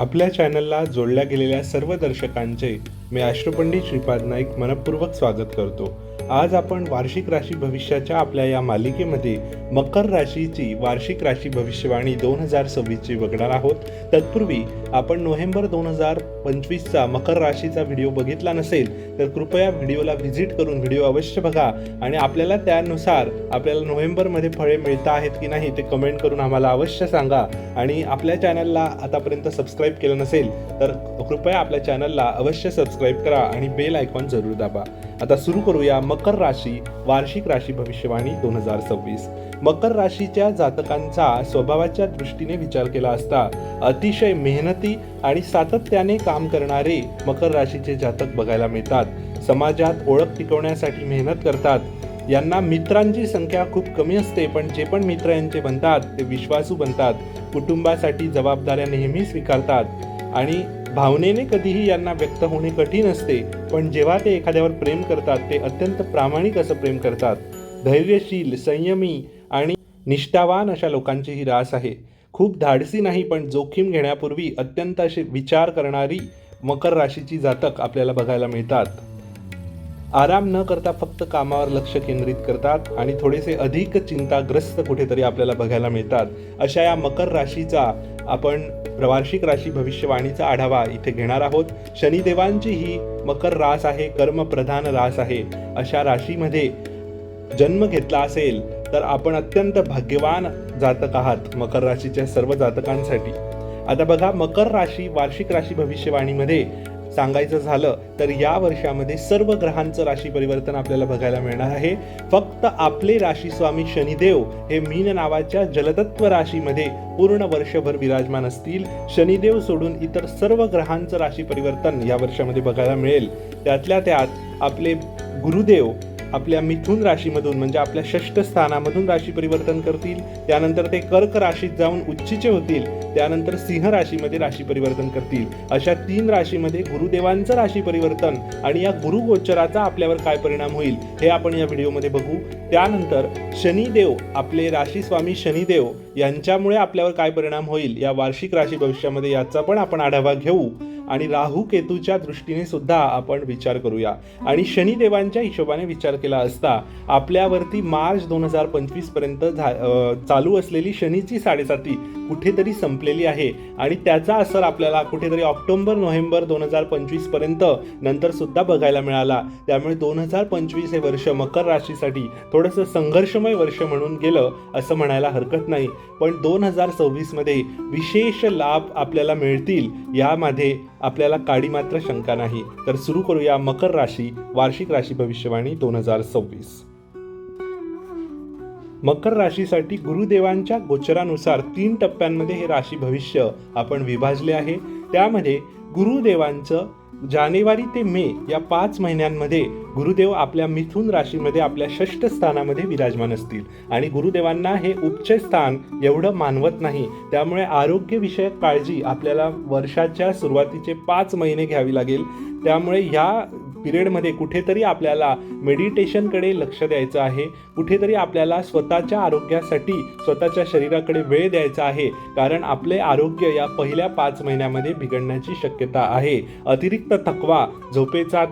आपल्या चॅनलला जोडल्या गेलेल्या सर्व दर्शकांचे मी अश्रुपंडित श्रीपाद नाईक मनपूर्वक स्वागत करतो. आज आपण वार्षिक राशी भविष्याच्या आपल्या या मालिकेमध्ये मकर राशीची वार्षिक राशी भविष्यवाणी दोन हजार सव्वीसची बघणार आहोत. तत्पूर्वी आपण नोव्हेंबर दोन हजार पंचवीसचा मकर राशीचा व्हिडिओ बघितला नसेल तर कृपया व्हिडिओला व्हिजिट करून व्हिडिओ अवश्य बघा आणि आपल्याला त्यानुसार आपल्याला नोव्हेंबरमध्ये फळे मिळता आहेत की नाही ते कमेंट करून आम्हाला अवश्य सांगा. आणि आपल्या चॅनलला आतापर्यंत सबस्क्राईब केलं नसेल तर कृपया आपल्या चॅनलला अवश्य सबस्क्राईब करा आणि बेल आयकॉन जरूर दाबा. आता सुरू करूया मग मकर राशी वार्षिक राशी भविष्यवाणी दोन हजार सव्वीस. मकर राशीच्या जातकांचा स्वभावाच्या दृष्टीने विचार केला असता अतिशय मेहनती आणि सातत्याने काम करणारे मकर राशीचे जातक बघायला मिळतात. समाजात ओळख टिकवण्यासाठी मेहनत करतात. यांना मित्रांची संख्या खूप कमी असते पण जे पण मित्र यांचे बनतात ते विश्वासू बनतात. कुटुंबासाठी जबाबदाऱ्या नेहमी स्वीकारतात. आणि भावनेने कधीही यांना व्यक्त होणे कठीण असते पण जेव्हा ते एखाद्यावर प्रेम करतात ते अत्यंत प्रामाणिक असं प्रेम करतात. धैर्यशील संयमी आणि निष्ठावान अशा लोकांची ही रास आहे. खूप धाडसी नाही पण जोखीम घेण्यापूर्वी अत्यंत असे विचार करणारी मकर राशीची जातक आपल्याला बघायला मिळतात. आराम न करता फक्त कामावर लक्ष केंद्रित करतात आणि थोडेसे अधिक चिंताग्रस्त कुठेतरी आपल्याला बघायला मिळतात. अशा या मकर राशीचा आपण वार्षिक राशी भविष्यवाणीचा आढावा इथे घेणार आहोत. शनिदेवांची ही मकर रास आहे कर्मप्रधान रास आहे. अशा राशीमध्ये जन्म घेतला असेल तर आपण अत्यंत भाग्यवान जातक आहात मकर राशीच्या सर्व जातकांसाठी. आता बघा मकर राशी वार्षिक राशी भविष्यवाणीमध्ये सांगायचं झालं तर या वर्षामध्ये सर्व ग्रहांचं राशी परिवर्तन आपल्याला बघायला मिळणार आहे. फक्त आपले राशी स्वामी शनिदेव हे मीन नावाच्या जलतत्व राशीमध्ये पूर्ण वर्षभर विराजमान असतील. शनिदेव सोडून इतर सर्व ग्रहांचं राशी परिवर्तन या वर्षामध्ये बघायला मिळेल. त्यातल्या त्यात आपले गुरुदेव आपल्या मिथुन राशीमधून म्हणजे आपल्या षष्ठ स्थानामधून राशी परिवर्तन करतील. त्यानंतर ते कर्क राशीत जाऊन उच्चीचे होतील. त्यानंतर सिंह राशीमध्ये राशी परिवर्तन करतील. अशा तीन राशीमध्ये गुरुदेवांचं राशी परिवर्तन आणि या गुरु गोचराचा आपल्यावर काय परिणाम होईल हे आपण या व्हिडिओमध्ये बघू. त्यानंतर शनिदेव आपले राशी स्वामी शनिदेव यांच्यामुळे आपल्यावर काय परिणाम होईल या वार्षिक राशी भविष्यामध्ये याचा पण आपण आढावा घेऊ. आणि राहू केतूच्या दृष्टीने सुद्धा आपण विचार करूया. आणि शनिदेवांच्या हिशोबाने विचार केला असता आपल्यावरती मार्च दोन हजार पंचवीसपर्यंत झा चालू असलेली शनीची साडेसाती कुठेतरी संपलेली आहे आणि त्याचा असर आपल्याला कुठेतरी ऑक्टोबर नोव्हेंबर दोन हजार पंचवीसपर्यंत नंतर सुद्धा बघायला मिळाला. त्यामुळे दोन हजार पंचवीस हे वर्ष मकर राशीसाठी थोडंसं संघर्षमय वर्ष म्हणून गेलं असं म्हणायला हरकत नाही. पण दोन हजार सव्वीसमध्ये विशेष लाभ आपल्याला मिळतील यामध्ये आपल्याला काडी मात्र शंका नाही. तर सुरू करूया मकर राशी वार्षिक राशी भविष्यवाणी दोन हजार सव्वीस. मकर राशीसाठी गुरुदेवांच्या गोचरानुसार तीन टप्प्यांमध्ये हे राशी भविष्य आपण विभाजले आहे. त्यामध्ये गुरुदेवांचं जानेवारी ते मे या पाच महिन्यांमध्ये गुरुदेव आपल्या मिथुन राशीमध्ये आपल्या षष्ठ स्थानामध्ये विराजमान असतील. आणि गुरुदेवांना हे उच्च स्थान एवढं मानवत नाही. त्यामुळे आरोग्यविषयक काळजी आपल्याला वर्षाच्या सुरुवातीचे पाच महिने घ्यावी लागेल. त्यामुळे ह्या पिरियडमध्ये कुठेतरी आपल्याला मेडिटेशनकडे लक्ष द्यायचं आहे कुठेतरी आपल्याला स्वतःच्या आरोग्यासाठी स्वतःच्या शरीराकडे वेळ द्यायचा आहे कारण आपले आरोग्य या पहिल्या पाच महिन्यामध्ये बिघडण्याची शक्यता आहे. अतिरिक्त थकवा झोपेचा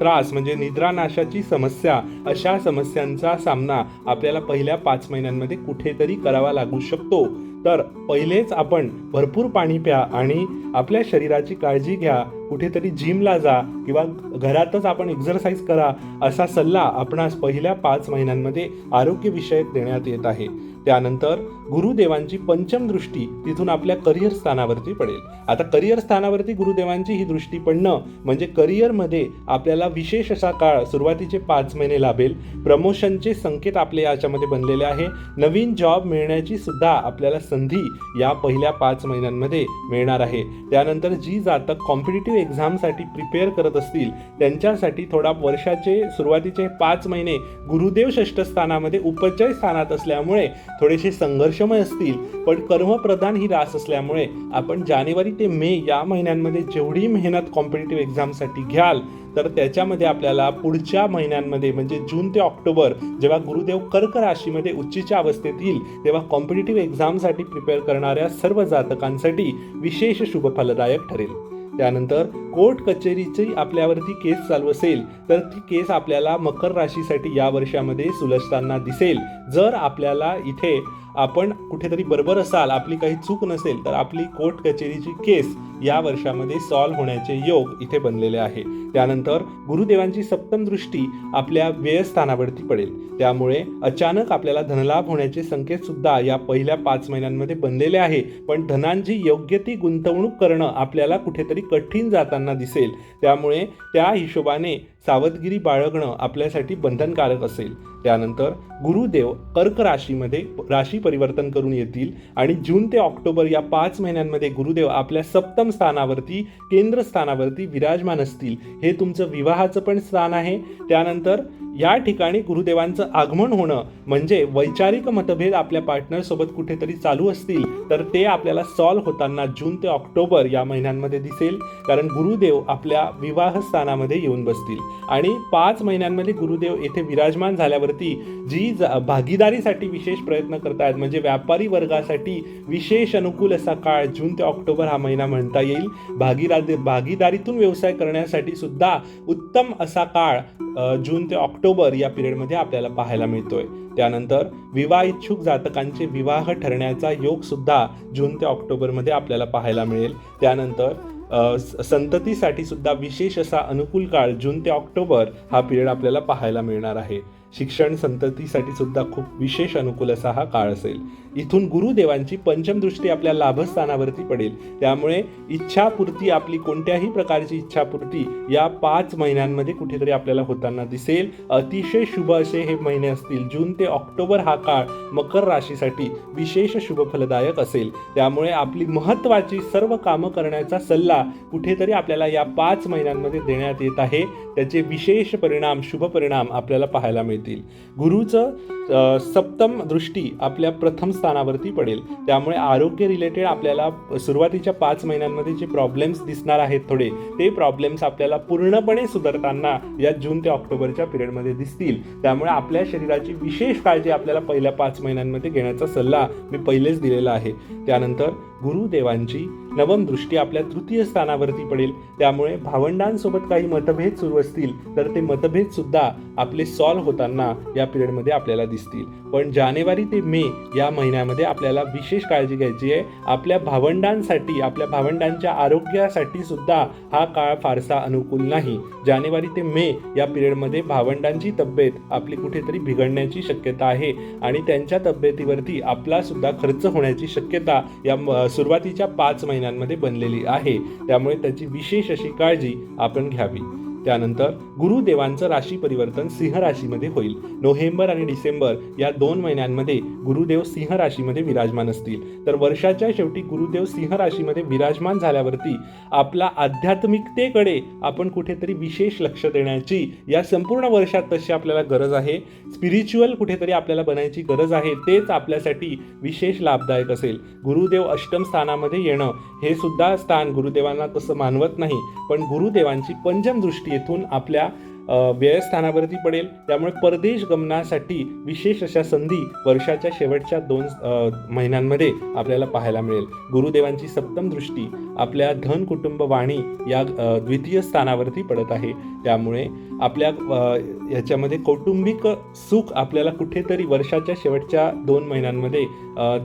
त्रास म्हणजे निद्रानाशाची समस्या अशा समस्यांचा सामना आपल्याला पहिल्या पाच महिन्यांमध्ये कुठेतरी करावा लागू शकतो. तर पहिलेच आपण भरपूर पाणी प्या आणि आपल्या शरीराची काळजी घ्या. कुठेतरी जिमला जा किंवा घरातच आपण एक्झरसाईज करा असा सल्ला आपणास पहिल्या पाच महिन्यांमध्ये आरोग्यविषयक देण्यात येत आहे. त्यानंतर गुरुदेवांची पंचम दृष्टी तिथून आपल्या करिअर स्थानावरती पडेल. आता करिअर स्थानावरती गुरुदेवांची ही दृष्टी पडणं म्हणजे करिअरमध्ये आपल्याला विशेष असा काळ सुरुवातीचे पाच महिने लाभेल. प्रमोशनचे संकेत आपले याच्यामध्ये बनलेले आहे. नवीन जॉब मिळण्याची सुद्धा आपल्याला संधी या पहिल्या पाच महिन्यांमध्ये मिळणार आहे. त्यानंतर जी जातक कॉम्पिटेटिव्ह एक्झामसाठी प्रिपेअर करत असतील त्यांच्यासाठी थोडा वर्षाचे सुरुवातीचे पाच महिने गुरुदेव षष्ठ स्थानामध्ये उपचय स्थानात असल्यामुळे थोडेसे संघर्षमय असतील पण कर्मप्रधान ही रास असल्यामुळे आपण जानेवारी ते मे या महिन्यांमध्ये जेवढी मेहनत कॉम्पिटेटिव्ह एक्झामसाठी घ्याल तर त्याच्यामध्ये आपल्याला पुढच्या महिन्यांमध्ये म्हणजे जून ते ऑक्टोबर जेव्हा गुरुदेव कर्क राशीमध्ये उच्चीच्या अवस्थेत येईल तेव्हा कॉम्पिटेटिव्ह एक्झामसाठी प्रिपेअर करणाऱ्या सर्व जातकांसाठी विशेष शुभफलदायक ठरेल. त्यानंतर कोर्ट कचेरीची आपल्यावरती केस चालू असेल तर ती केस आपल्याला मकर राशीसाठी या वर्षामध्ये सुलझताना दिसेल. जर आपल्याला इथे आपण कुठेतरी बरोबर असाल आपली काही चूक नसेल तर आपली कोर्ट कचेरीची केस या वर्षामध्ये सॉल्व्ह होण्याचे योग इथे बनलेले आहे. त्यानंतर गुरुदेवांची सप्तम दृष्टी आपल्या व्ययस्थानावरती पडेल. त्यामुळे अचानक आपल्याला धनलाभ होण्याचे संकेत सुद्धा या पहिल्या पाच महिन्यांमध्ये बनलेले आहे. पण धनांची योग्य ती गुंतवणूक करणं आपल्याला कुठेतरी कठीण जाताना दिसेल. त्यामुळे त्या हिशोबाने सावधगिरी बाळगणं आपल्यासाठी बंधनकारक असेल. त्यानंतर गुरुदेव कर्क राशीमध्ये राशी परिवर्तन करून येतील आणि जून ते ऑक्टोबर या पाच महिन्यांमध्ये गुरुदेव आपल्या सप्तम स्थानावरती केंद्र स्थानावरती विराजमान असतील. हे तुमचं विवाहाचं पण स्थान आहे. त्यानंतर या ठिकाणी गुरुदेवांचं आगमन होणं म्हणजे वैचारिक मतभेद आपल्या पार्टनरसोबत कुठेतरी चालू असतील तर ते आपल्याला सॉल्व्ह होताना जून ते ऑक्टोबर या महिन्यांमध्ये दिसेल. कारण गुरुदेव आपल्या विवाहस्थानामध्ये येऊन बसतील. आणि पाच महिन्यांमध्ये गुरुदेव येथे विराजमान झाल्यावरती जी ज- भागीदारीसाठी विशेष प्रयत्न करतायत म्हणजे व्यापारी वर्गासाठी विशेष अनुकूल असा काळ जून ते ऑक्टोबर हा महिना म्हणता येईल. भागीदारी भागीदारीतून व्यवसाय करण्यासाठी सुद्धा उत्तम असा काळ जून ते ऑक्टोबर ऑक्टोबर या पिरियडमध्ये आपल्याला पाहायला मिळतोय. त्यानंतर विवाह इच्छुक जातकांचे विवाह ठरण्याचा योग सुद्धा जून ते ऑक्टोबरमध्ये आपल्याला पाहायला मिळेल. त्यानंतर संततीसाठी सुद्धा विशेष असा अनुकूल काळ जून ते ऑक्टोबर हा पिरियड आपल्याला पाहायला मिळणार आहे. शिक्षण संततीसाठी सुद्धा खूप विशेष अनुकूल असा हा काळ असेल. इथून गुरुदेवांची पंचमदृष्टी आपल्या लाभस्थानावरती पडेल. त्यामुळे इच्छापूर्ती आपली कोणत्याही प्रकारची इच्छापूर्ती या पाच महिन्यांमध्ये कुठेतरी आपल्याला होताना दिसेल. अतिशय शुभ असे हे महिने असतील. जून ते ऑक्टोबर हा काळ मकर राशीसाठी विशेष शुभफलदायक असेल. त्यामुळे आपली महत्त्वाची सर्व कामं करण्याचा सल्ला कुठेतरी आपल्याला या पाच महिन्यांमध्ये देण्यात येत आहे. त्याचे विशेष परिणाम शुभ परिणाम आपल्याला पाहायला मिळतील. गुरुचं सप्तम दृष्टी आपल्या प्रथम स्थानावरती पडेल. त्यामुळे आरोग्य रिलेटेड आपल्याला सुरुवातीच्या पाच महिन्यांमध्ये जे प्रॉब्लेम्स दिसणार आहेत थोडे ते प्रॉब्लेम्स आपल्याला पूर्णपणे सुधारताना या जून ते ऑक्टोबरच्या पिरियडमध्ये दिसतील. त्यामुळे आपल्या शरीराची विशेष काळजी आपल्याला पहिल्या पाच महिन्यांमध्ये घेण्याचा सल्ला मी पहिलेच दिलेला आहे. त्यानंतर गुरुदेवांची नवम दृष्टी आपल्या तृतीय स्थानावरती पडेल. त्यामुळे भावंडांसोबत काही मतभेद सुरू असतील तर ते मतभेद सुद्धा आपले सॉल्व्ह होताना या पिरियडमध्ये आपल्याला दिसतील. पण जानेवारी ते मे या महिन्यामध्ये आपल्याला विशेष काळजी घ्यायची आहे. आपल्या भावंडांसाठी आपल्या भावंडांच्या आरोग्यासाठी सुद्धा हा काळ फारसा अनुकूल नाही. जानेवारी ते मे या पिरियडमध्ये भावंडांची तब्येत आपली कुठेतरी बिघडण्याची शक्यता आहे आणि त्यांच्या तब्येतीवरती आपला सुद्धा खर्च होण्याची शक्यता या म- सुरुवातीच्या पाच महिन्यांमध्ये बनलेली आहे. त्यामुळे त्याची विशेष अशी काळजी आपण घ्यावी. त्यानंतर गुरुदेवांचं राशी परिवर्तन सिंह राशीमध्ये होईल. नोव्हेंबर आणि डिसेंबर या दोन महिन्यांमध्ये गुरुदेव सिंह राशीमध्ये विराजमान असतील. तर वर्षाच्या शेवटी गुरुदेव सिंह राशीमध्ये विराजमान झाल्यावरती आपला आध्यात्मिकतेकडे आपण कुठेतरी विशेष लक्ष देण्याची या संपूर्ण वर्षात तशी आपल्याला गरज आहे. स्पिरिच्युअल कुठेतरी आपल्याला बनायची गरज आहे तेच आपल्यासाठी विशेष लाभदायक असेल. गुरुदेव अष्टम स्थानामध्ये येणं हे सुद्धा स्थान गुरुदेवांना तसं मानवत नाही पण गुरुदेवांची पंचम दृष्टी येथून आपल्या व्ययस्थानावरती पडेल. त्यामुळे परदेश गमनासाठी विशेष अशा संधी वर्षाच्या शेवटच्या दोन महिन्यांमध्ये आपल्याला पाहायला मिळेल. गुरुदेवांची सप्तम दृष्टी आपल्या धन कुटुंब वाणी या द्वितीय स्थानावरती पडत आहे. त्यामुळे आपल्या ह्याच्यामध्ये याच्यामध्ये कौटुंबिक सुख आपल्याला कुठेतरी वर्षाच्या शेवटच्या दोन महिन्यांमध्ये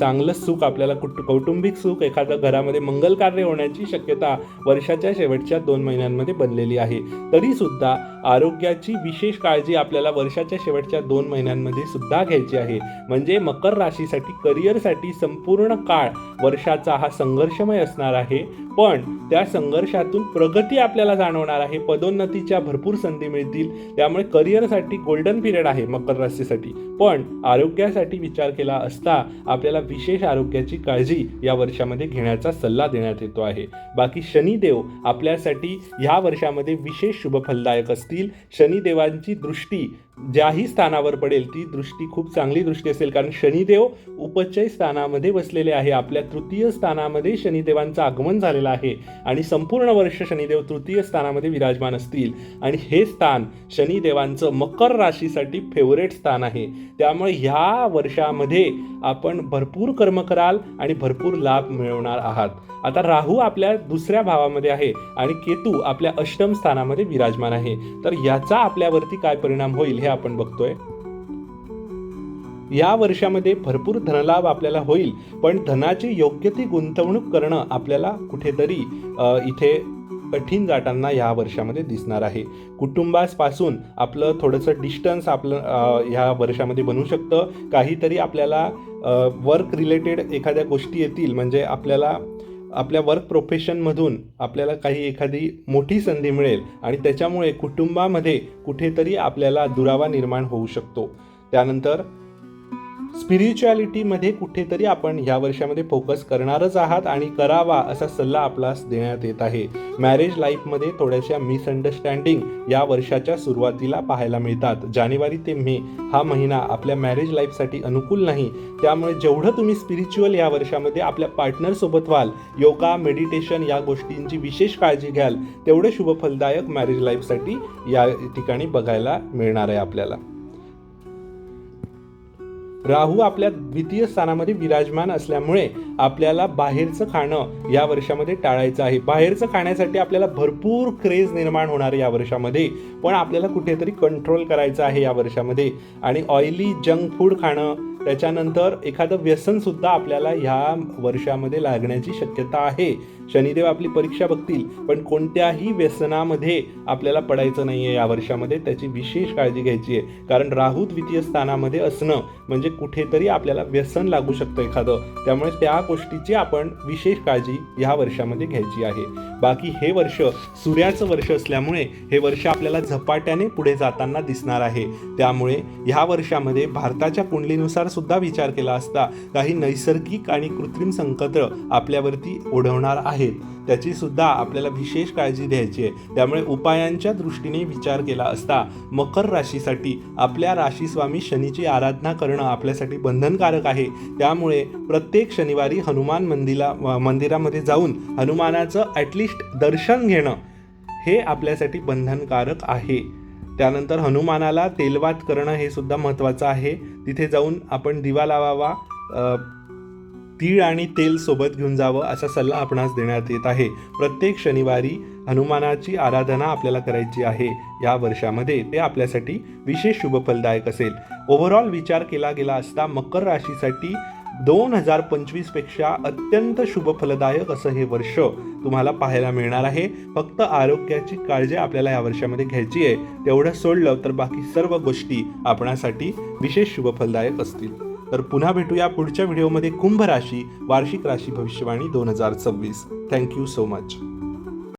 चांगलं सुख आपल्याला कुट कौटुंबिक सुख एखाद्या घरामध्ये मंगल कार्य होण्याची शक्यता वर्षाच्या शेवटच्या दोन महिन्यांमध्ये बनलेली आहे. तरी सुद्धा आरोग्याची विशेष काळजी आपल्याला वर्षाच्या शेवटच्या दोन महिन्यांमध्ये सुद्धा घ्यायची आहे. म्हणजे मकर राशीसाठी करिअरसाठी संपूर्ण काळ वर्षाचा हा संघर्षमय असणार आहे. पण त्या संघर्षातून प्रगती आपल्याला जाणवणार आहे. पदोन्नतीच्या भरपूर संधी मिळतील. त्यामुळे करिअरसाठी गोल्डन पिरियड आहे मकर राशीसाठी. पण आरोग्यासाठी विचार केला असता आपल्याला विशेष आरोग्याची काळजी या वर्षामध्ये घेण्याचा सल्ला देण्यात येतो आहे. बाकी शनिदेव आपल्यासाठी ह्या वर्षामध्ये विशेष शुभफलदायक असतील. शनिदेवांची दृष्टी ज्याही स्थानावर पडेल ती दृष्टी खूप चांगली दृष्टी असेल. कारण शनिदेव उपचय स्थानामध्ये बसलेले आहे. आपल्या तृतीय स्थानामध्ये शनिदेवांचं आगमन झालेलं आहे. आणि संपूर्ण वर्ष शनिदेव तृतीय स्थानामध्ये विराजमान असतील. आणि हे स्थान शनिदेवांचं मकर राशीसाठी फेवरेट स्थान आहे. त्यामुळे ह्या वर्षामध्ये आपण भरपूर कर्म कराल आणि भरपूर लाभ मिळवणार आहात. आता राहू आपल्या दुसऱ्या भावामध्ये आहे आणि केतू आपल्या अष्टम स्थानामध्ये विराजमान आहे. तर याचा आपल्यावरती काय परिणाम होईल? हे आपण बघतोय. या वर्षामध्ये भरपूर धनलाभ आपल्याला होईल पण धनाची योग्य ती गुंतवणूक करणं आपल्याला कुठेतरी इथे कठीण जाताना या वर्षामध्ये दिसणार आहे. कुटुंबापासून आपलं थोडंसं डिस्टन्स आपलं ह्या वर्षामध्ये बनू शकतं. काहीतरी आपल्याला वर्क रिलेटेड एखाद्या गोष्टी येतील म्हणजे आपल्याला आपल्या वर्क प्रोफेशनमधून आपल्याला काही एखादी मोठी संधी मिळेल आणि त्याच्यामुळे कुटुंबामध्ये कुठेतरी आपल्याला दुरावा निर्माण होऊ शकतो. त्यानंतर स्पिरिच्युअलिटीमध्ये कुठेतरी आपण ह्या वर्षामध्ये फोकस करणारच आहात आणि करावा असा सल्ला आपल्यास देण्यात येत आहे. मॅरेज लाईफमध्ये थोड्याशा मिसअंडरस्टँडिंग या वर्षाच्या सुरुवातीला पाहायला मिळतात. जानेवारी ते मे हा महिना आपल्या मॅरेज लाईफसाठी अनुकूल नाही. त्यामुळे जेवढं तुम्ही स्पिरिच्युअल या वर्षामध्ये आपल्या पार्टनरसोबत व्हाल योगा मेडिटेशन या गोष्टींची विशेष काळजी घ्याल तेवढं शुभफलदायक मॅरेज लाईफसाठी या ठिकाणी बघायला मिळणार आहे आपल्याला. राहू आपल्या द्वितीय स्थानामध्ये विराजमान असल्यामुळे आपल्याला बाहेरचं खाणं या वर्षामध्ये टाळायचं आहे. बाहेरचं खाण्यासाठी आपल्याला भरपूर क्रेज निर्माण होणार आहे या वर्षामध्ये. पण आपल्याला कुठेतरी कंट्रोल करायचं आहे या वर्षामध्ये. आणि ऑइली जंक फूड खाणं त्याच्यानंतर एखादं व्यसनसुद्धा आपल्याला ह्या वर्षामध्ये लागण्याची शक्यता आहे. शनिदेव आपली परीक्षा बघतील पण कोणत्याही व्यसनामध्ये आपल्याला पडायचं नाही आहे या वर्षामध्ये त्याची विशेष काळजी घ्यायची आहे. कारण राहू द्वितीय स्थानामध्ये असणं म्हणजे कुठेतरी आपल्याला व्यसन लागू शकतं एखादं. त्यामुळे त्या गोष्टीची आपण विशेष काळजी ह्या वर्षामध्ये घ्यायची आहे. बाकी हे वर्ष सूर्याचं वर्ष असल्यामुळे हे वर्ष आपल्याला झपाट्याने पुढे जाताना दिसणार आहे. त्यामुळे ह्या वर्षामध्ये भारताच्या कुंडलीनुसार सुद्धा विचार केला असता काही नैसर्गिक आणि कृत्रिम संकट आपल्यावरती ओढवणार आहेत. त्याची सुद्धा आपल्याला विशेष काळजी घ्यायची आहे. त्यामुळे उपायांच्या दृष्टीने विचार केला असता मकर राशीसाठी आपल्या राशीस्वामी शनीची आराधना करणं आपल्यासाठी बंधनकारक आहे. त्यामुळे प्रत्येक शनिवारी हनुमान मंदिरा मंदिरामध्ये जाऊन हनुमानाचं ॲटलिस्ट दर्शन घेणं हे आपल्यासाठी बंधनकारक आहे. त्यानंतर हनुमानाला तेलवात करणं हे सुद्धा महत्त्वाचं आहे. तिथे जाऊन आपण दिवा लावावा तीळ आणि तेल सोबत घेऊन जावं असा सल्ला आपणास देण्यात येत आहे. प्रत्येक शनिवारी हनुमानाची आराधना आपल्याला करायची आहे या वर्षामध्ये. ते आपल्यासाठी विशेष शुभफलदायक असेल. ओव्हरऑल विचार केला गेला असता मकर राशीसाठी दोन हजार पंचवीसपेक्षा अत्यंत शुभफलदायक असं हे वर्ष तुम्हाला पाहायला मिळणार आहे. फक्त आरोग्याची काळजी आपल्याला या वर्षामध्ये घ्यायची आहे. तेवढं सोडलं तर बाकी सर्व गोष्टी आपणासाठी विशेष शुभफलदायक असतील. तर पुन्हा भेटूया पुढच्या व्हिडिओमध्ये. कुंभ राशी वार्षिक राशी भविष्यवाणी दोन हजार सव्वीस. Thank you so much